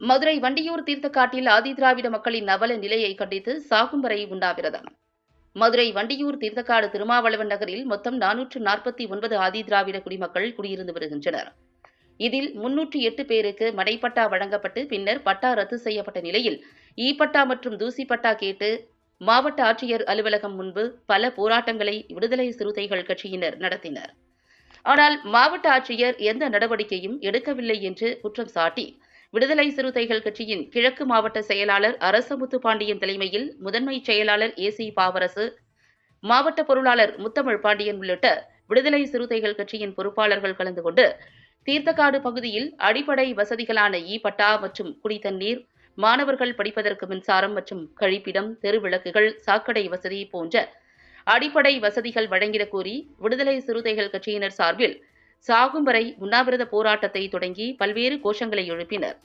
மதுரை வண்டியூர் தீர்த்தக்காட்டில் ஆதிதிராவிட மக்களின் அவல நிலையை கண்டித்து சாகும் வரை உண்ணாவிரதம் மதுரை வண்டியூர் தீர்த்தக்காடு திருமாவளவன் நகரில் மொத்தம் நானூற்று நாற்பத்தி ஒன்பது ஆதிதிராவிட குடிமக்கள் குடியிருந்து வருகின்றனர். இதில் முன்னூற்றி எட்டு பேருக்கு மடைப்பட்டா வழங்கப்பட்டு பின்னர் பட்டா ரத்து செய்யப்பட்ட நிலையில் இ பட்டா மற்றும் தூசி பட்டா கேட்டு மாவட்ட ஆட்சியர் அலுவலகம் முன்பு பல போராட்டங்களை விடுதலை சிறுத்தைகள் கட்சியினர் நடத்தினர். ஆனால் மாவட்ட ஆட்சியர் எந்த நடவடிக்கையும் எடுக்கவில்லை என்று குற்றம் சாட்டி விடுதலை சிறுத்தைகள் கட்சியின் கிழக்கு மாவட்ட செயலாளர் அரசமுத்து பாண்டியன் தலைமையில் முதன்மை செயலாளர் ஏ சி பாவரசு மாவட்ட பொருளாளர் முத்தமிழ் பாண்டியன் உள்ளிட்ட விடுதலை சிறுத்தைகள் கட்சியின் பொறுப்பாளர்கள் கலந்து கொண்டு தீர்த்தக்காடு பகுதியில் அடிப்படை வசதிகளான இ பட்டா மற்றும் குடித்தண்ணீர் மாணவர்கள் படிப்பதற்கு மின்சாரம் மற்றும் கழிப்பிடம் தெருவிளக்குகள் சாக்கடை வசதி போன்ற அடிப்படை வசதிகள் வழங்கிட கோரி விடுதலை சிறுத்தைகள் கட்சியினர் சார்பில் சாகும் வரை உண்ணாவிரத போராட்டத்தை தொடங்கி பல்வேறு கோஷங்களை எழுப்பினர்.